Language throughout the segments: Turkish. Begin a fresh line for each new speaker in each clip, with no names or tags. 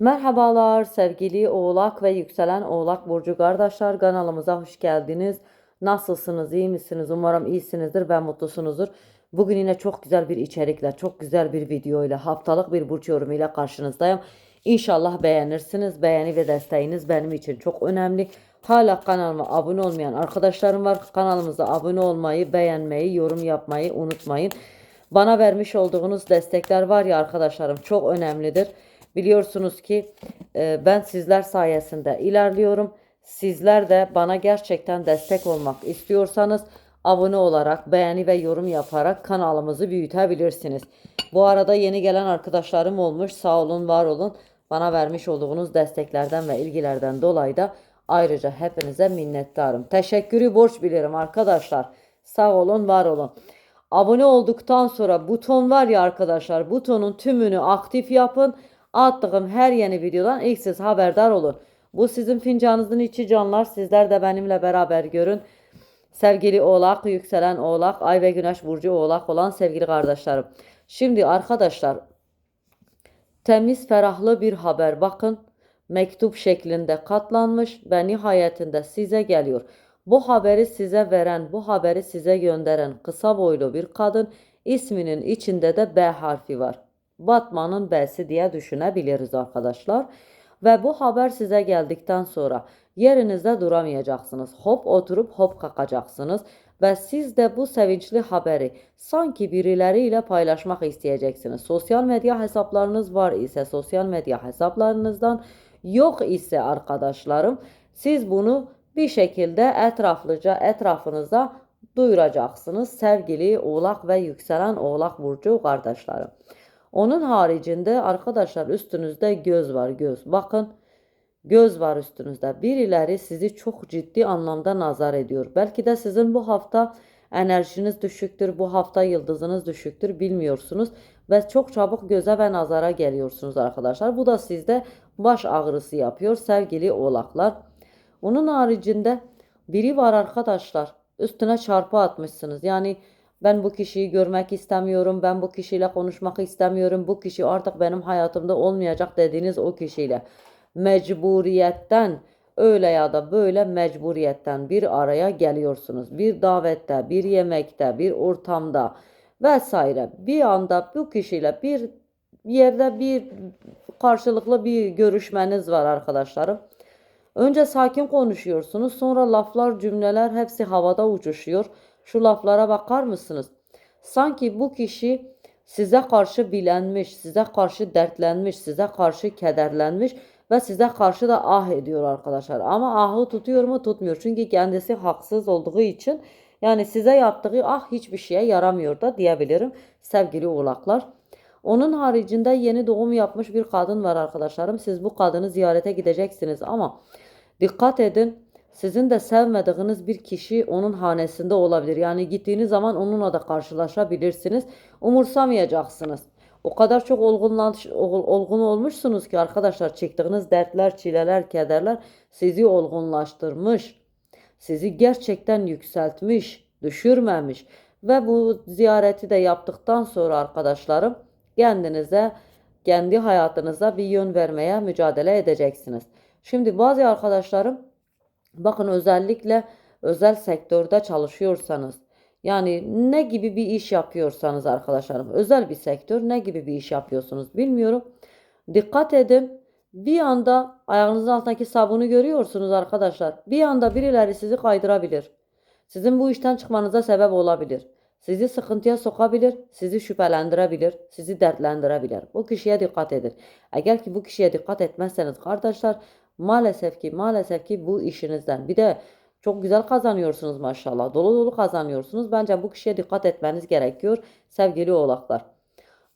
Merhabalar sevgili Oğlak ve yükselen Oğlak Burcu kardeşler kanalımıza hoş geldiniz. Nasılsınız, iyi misiniz? Umarım iyisinizdir ve mutlusunuzdur. Bugün yine çok güzel bir içerikle, çok güzel bir video ile, haftalık bir burç yorumuyla karşınızdayım. İnşallah beğenirsiniz. Beğeni ve desteğiniz benim için çok önemli. Hala kanalıma abone olmayan arkadaşlarım var. Kanalımıza abone olmayı, beğenmeyi, yorum yapmayı unutmayın. Bana vermiş olduğunuz destekler var ya arkadaşlarım çok önemlidir. Biliyorsunuz ki e, ben sizler sayesinde ilerliyorum. Sizler de bana gerçekten destek olmak istiyorsanız abone olarak, beğeni ve yorum yaparak kanalımızı büyütebilirsiniz. Bu arada yeni gelen arkadaşlarım olmuş. Sağ olun, var olun. Bana vermiş olduğunuz desteklerden ve ilgilerden dolayı da ayrıca hepinize minnettarım. Teşekkürü borç bilirim arkadaşlar. Sağ olun, var olun. Abone olduktan sonra buton var ya arkadaşlar butonun tümünü aktif yapın. Attığım her yeni videodan ilk siz haberdar olun. Bu sizin fincanınızın içi canlar. Sizler de benimle beraber görün. Sevgili Oğlak, yükselen Oğlak, Ay ve Güneş burcu Oğlak olan sevgili kardeşlerim. Şimdi arkadaşlar temiz ferahlı bir haber bakın. Mektup şeklinde katlanmış ve nihayetinde size geliyor. Bu haberi size veren, bu haberi size gönderen kısa boylu bir kadın isminin içinde de B harfi var. Batman'ın B'si diye düşünebiliriz arkadaşlar. Ve bu haber size geldikten sonra yerinizde duramayacaksınız. Hop oturup hop kalkacaksınız. Ve siz de bu sevinçli haberi sanki birileriyle paylaşmak isteyeceksiniz. Sosyal medya hesaplarınız var ise sosyal medya hesaplarınızdan yok ise arkadaşlarım siz bunu bir şekilde etraflıca etrafınıza duyuracaksınız sevgili oğlak ve yükselen oğlak burcu kardeşlerim. Onun haricinde arkadaşlar üstünüzde göz var göz. Bakın göz var üstünüzde. Birileri sizi çok ciddi anlamda nazar ediyor. Belki de sizin bu hafta enerjiniz düşüktür. Bu hafta yıldızınız düşüktür bilmiyorsunuz. Ve çok çabuk göze ve nazara geliyorsunuz arkadaşlar. Bu da sizde baş ağrısı yapıyor sevgili oğlaklar. Onun haricinde biri var arkadaşlar. Üstüne çarpı atmışsınız. Yani ben bu kişiyi görmek istemiyorum. Ben bu kişiyle konuşmak istemiyorum. Bu kişi artık benim hayatımda olmayacak dediğiniz o kişiyle mecburiyetten öyle ya da böyle mecburiyetten bir araya geliyorsunuz. Bir davette, bir yemekte, bir ortamda vesaire bir anda bu kişiyle bir yerde bir karşılıklı bir görüşmeniz var arkadaşlarım. Önce sakin konuşuyorsunuz. Sonra laflar, cümleler hepsi havada uçuşuyor. Şu laflara bakar mısınız? Sanki bu kişi size karşı bilenmiş, size karşı dertlenmiş, size karşı kederlenmiş ve size karşı da ah ediyor arkadaşlar. Ama ahı tutuyor mu tutmuyor. Çünkü kendisi haksız olduğu için yani size yaptığı ah hiçbir şeye yaramıyor da diyebilirim sevgili oğlaklar. Onun haricinde yeni doğum yapmış bir kadın var arkadaşlarım. Siz bu kadını ziyarete gideceksiniz ama dikkat edin. Sizin de sevmediğiniz bir kişi onun hanesinde olabilir. Yani gittiğiniz zaman onunla da karşılaşabilirsiniz. Umursamayacaksınız. O kadar çok olgunlaş, olgun olmuşsunuz ki arkadaşlar çektiğiniz dertler, çileler, kederler sizi olgunlaştırmış. Sizi gerçekten yükseltmiş, düşürmemiş. Ve bu ziyareti de yaptıktan sonra arkadaşlarım kendinize, kendi hayatınıza bir yön vermeye mücadele edeceksiniz. Şimdi bazı arkadaşlarım bakın özellikle özel sektörde çalışıyorsanız yani ne gibi bir iş yapıyorsanız arkadaşlarım özel bir sektör ne gibi bir iş yapıyorsunuz bilmiyorum. Dikkat edin. Bir anda ayağınızın altındaki sabunu görüyorsunuz arkadaşlar. Bir anda birileri sizi kaydırabilir. Sizin bu işten çıkmanıza sebep olabilir. Sizi sıkıntıya sokabilir, sizi şüphelendirebilir, sizi dertlendirebilir. Bu kişiye dikkat edin. Eğer ki bu kişiye dikkat etmezseniz kardeşler maalesef ki maalesef ki bu işinizden bir de çok güzel kazanıyorsunuz maşallah. Dolu dolu kazanıyorsunuz. Bence bu kişiye dikkat etmeniz gerekiyor sevgili oğlaklar.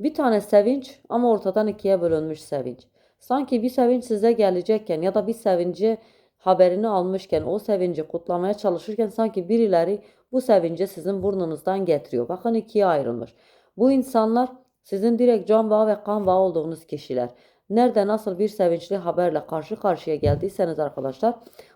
Bir tane sevinç ama ortadan ikiye bölünmüş sevinç. Sanki bir sevinç size gelecekken ya da bir sevinci haberini almışken o sevinci kutlamaya çalışırken sanki birileri bu sevinci sizin burnunuzdan getiriyor. Bakın ikiye ayrılmış. Bu insanlar sizin direkt can bağı ve kan bağı olduğunuz kişiler. Nerede nasıl bir sevinçli haberle karşı karşıya geldiyseniz arkadaşlar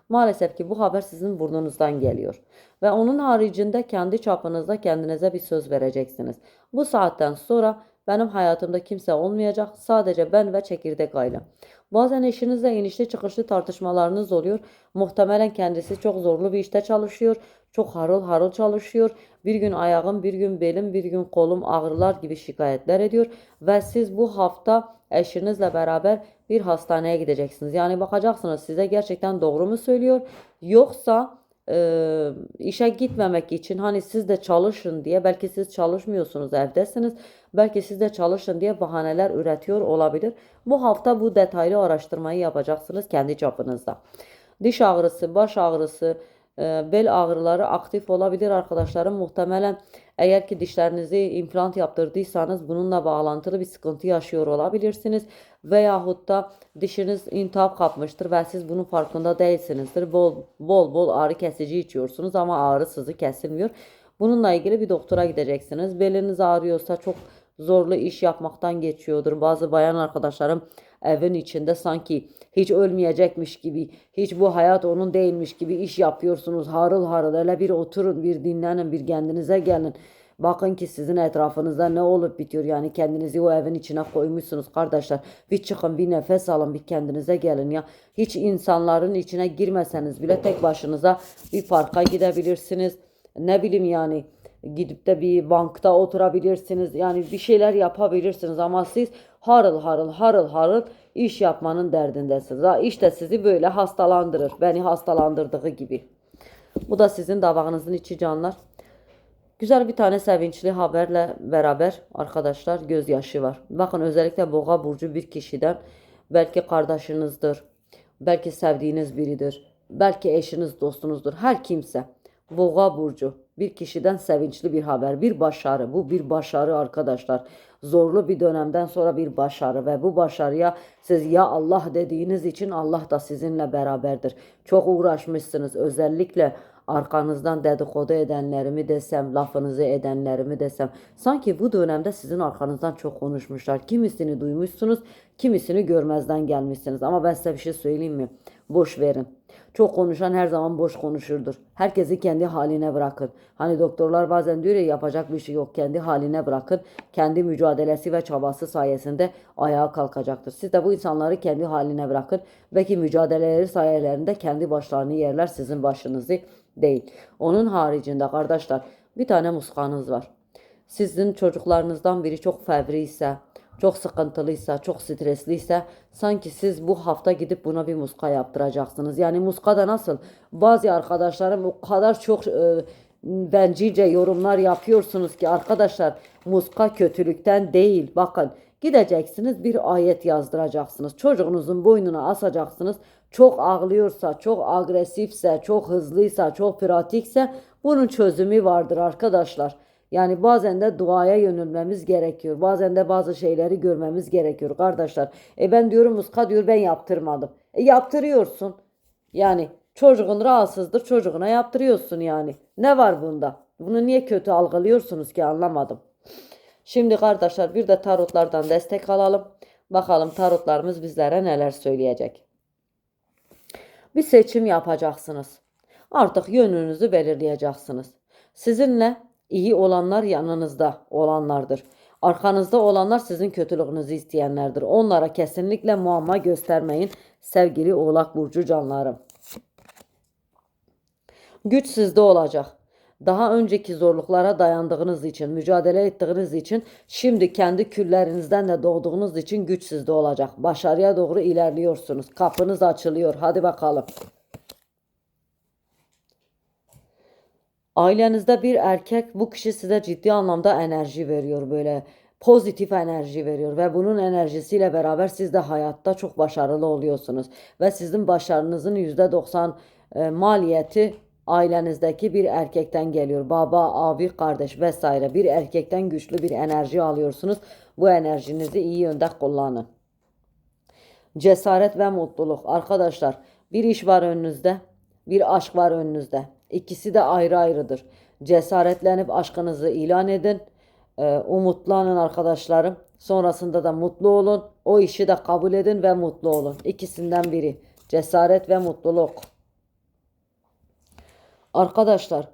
maalesef ki bu haber sizin burnunuzdan geliyor. Ve onun haricinde kendi çapınızda kendinize bir söz vereceksiniz. Bu saatten sonra Benim hayatımda kimse olmayacak. Sadece ben ve çekirdek ailem. Bazen eşinizle inişli çıkışlı tartışmalarınız oluyor. Muhtemelen kendisi çok zorlu bir işte çalışıyor. Çok harıl harıl çalışıyor. Bir gün ayağım, bir gün belim, bir gün kolum ağrılar gibi şikayetler ediyor. Ve siz bu hafta eşinizle beraber bir hastaneye gideceksiniz. Yani bakacaksınız size gerçekten doğru mu söylüyor yoksa e, işe gitmemek için hani siz de çalışın diye belki siz çalışmıyorsunuz evdesiniz belki siz de çalışın diye bahaneler üretiyor olabilir. Bu hafta bu detaylı araştırmayı yapacaksınız kendi çapınızda. Diş ağrısı, baş ağrısı, bel ağrıları aktif olabilir arkadaşlarım. Muhtemelen eğer ki dişlerinizi implant yaptırdıysanız bununla bağlantılı bir sıkıntı yaşıyor olabilirsiniz. Veyahut da dişiniz intihap kapmıştır ve siz bunun farkında değilsinizdir. Bol bol, bol ağrı kesici içiyorsunuz ama ağrı sızı kesilmiyor. Bununla ilgili bir doktora gideceksiniz. Beliniz ağrıyorsa çok zorlu iş yapmaktan geçiyordur. Bazı bayan arkadaşlarım evin içinde sanki hiç ölmeyecekmiş gibi, hiç bu hayat onun değilmiş gibi iş yapıyorsunuz. Harıl harıl öyle bir oturun, bir dinlenin, bir kendinize gelin. Bakın ki sizin etrafınızda ne olup bitiyor. Yani kendinizi o evin içine koymuşsunuz kardeşler. Bir çıkın, bir nefes alın, bir kendinize gelin ya. Hiç insanların içine girmeseniz bile tek başınıza bir parka gidebilirsiniz. Ne bileyim yani gidip de bir bankta oturabilirsiniz. Yani bir şeyler yapabilirsiniz ama siz harıl harıl harıl harıl iş yapmanın derdindesiniz. Ha, işte sizi böyle hastalandırır. Beni hastalandırdığı gibi. Bu da sizin davağınızın içi canlar. Güzel bir tane sevinçli haberle beraber arkadaşlar gözyaşı var. Bakın özellikle boğa burcu bir kişiden belki kardeşinizdir, belki sevdiğiniz biridir, belki eşiniz, dostunuzdur, her kimse. Boğa burcu bir kişiden sevinçli bir haber, bir başarı. Bu bir başarı arkadaşlar. Zorlu bir dönemden sonra bir başarı ve bu başarıya siz ya Allah dediğiniz için Allah da sizinle beraberdir. Çok uğraşmışsınız özellikle arkanızdan dedikodu edenlerimi desem, lafınızı edenlerimi desem. Sanki bu dönemde sizin arkanızdan çok konuşmuşlar. Kimisini duymuşsunuz, kimisini görmezden gelmişsiniz. Ama ben size bir şey söyleyeyim mi? Boş verin. Çok konuşan her zaman boş konuşurdur. Herkesi kendi haline bırakın. Hani doktorlar bazen diyor ya yapacak bir şey yok. Kendi haline bırakın. Kendi mücadelesi ve çabası sayesinde ayağa kalkacaktır. Siz de bu insanları kendi haline bırakın. Belki mücadeleleri sayesinde kendi başlarını yerler sizin başınızı değil. Onun haricinde kardeşler bir tane muskanız var. Sizin çocuklarınızdan biri çok fevri ise, çok sıkıntılıysa, çok stresliyse sanki siz bu hafta gidip buna bir muska yaptıracaksınız. Yani muska da nasıl? Bazı arkadaşlarım o kadar çok e, bencilce yorumlar yapıyorsunuz ki arkadaşlar muska kötülükten değil. Bakın gideceksiniz bir ayet yazdıracaksınız. Çocuğunuzun boynuna asacaksınız. Çok ağlıyorsa, çok agresifse, çok hızlıysa, çok pratikse bunun çözümü vardır arkadaşlar. Yani bazen de duaya yönelmemiz gerekiyor. Bazen de bazı şeyleri görmemiz gerekiyor kardeşler. E ben diyorum muska diyor ben yaptırmadım. E yaptırıyorsun. Yani çocuğun rahatsızdır çocuğuna yaptırıyorsun yani. Ne var bunda? Bunu niye kötü algılıyorsunuz ki anlamadım. Şimdi kardeşler bir de tarotlardan destek alalım. Bakalım tarotlarımız bizlere neler söyleyecek. Bir seçim yapacaksınız. Artık yönünüzü belirleyeceksiniz. Sizinle iyi olanlar yanınızda olanlardır. Arkanızda olanlar sizin kötülüğünüzü isteyenlerdir. Onlara kesinlikle muamma göstermeyin sevgili Oğlak Burcu canlarım. Güç sizde olacak. Daha önceki zorluklara dayandığınız için, mücadele ettiğiniz için, şimdi kendi küllerinizden de doğduğunuz için güç sizde olacak. Başarıya doğru ilerliyorsunuz. Kapınız açılıyor. Hadi bakalım. Ailenizde bir erkek bu kişi size ciddi anlamda enerji veriyor böyle pozitif enerji veriyor ve bunun enerjisiyle beraber siz de hayatta çok başarılı oluyorsunuz ve sizin başarınızın %90 e, maliyeti ailenizdeki bir erkekten geliyor. Baba, abi, kardeş vesaire bir erkekten güçlü bir enerji alıyorsunuz. Bu enerjinizi iyi yönde kullanın. Cesaret ve mutluluk. Arkadaşlar bir iş var önünüzde, bir aşk var önünüzde. İkisi de ayrı ayrıdır. Cesaretlenip aşkınızı ilan edin. Ee, umutlanın arkadaşlarım. Sonrasında da mutlu olun. O işi de kabul edin ve mutlu olun. İkisinden biri. Cesaret ve mutluluk. Arkadaşlar,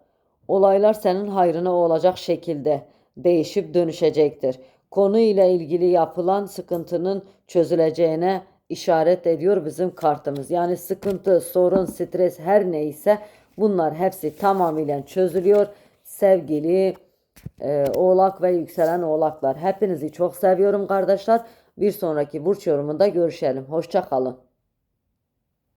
olaylar senin hayrına olacak şekilde değişip dönüşecektir. konu ile ilgili yapılan sıkıntının çözüleceğine işaret ediyor bizim kartımız. Yani sıkıntı, sorun, stres her neyse bunlar hepsi tamamıyla çözülüyor. Sevgili e, oğlak ve yükselen oğlaklar hepinizi çok seviyorum kardeşler. Bir sonraki burç yorumunda görüşelim. Hoşça kalın.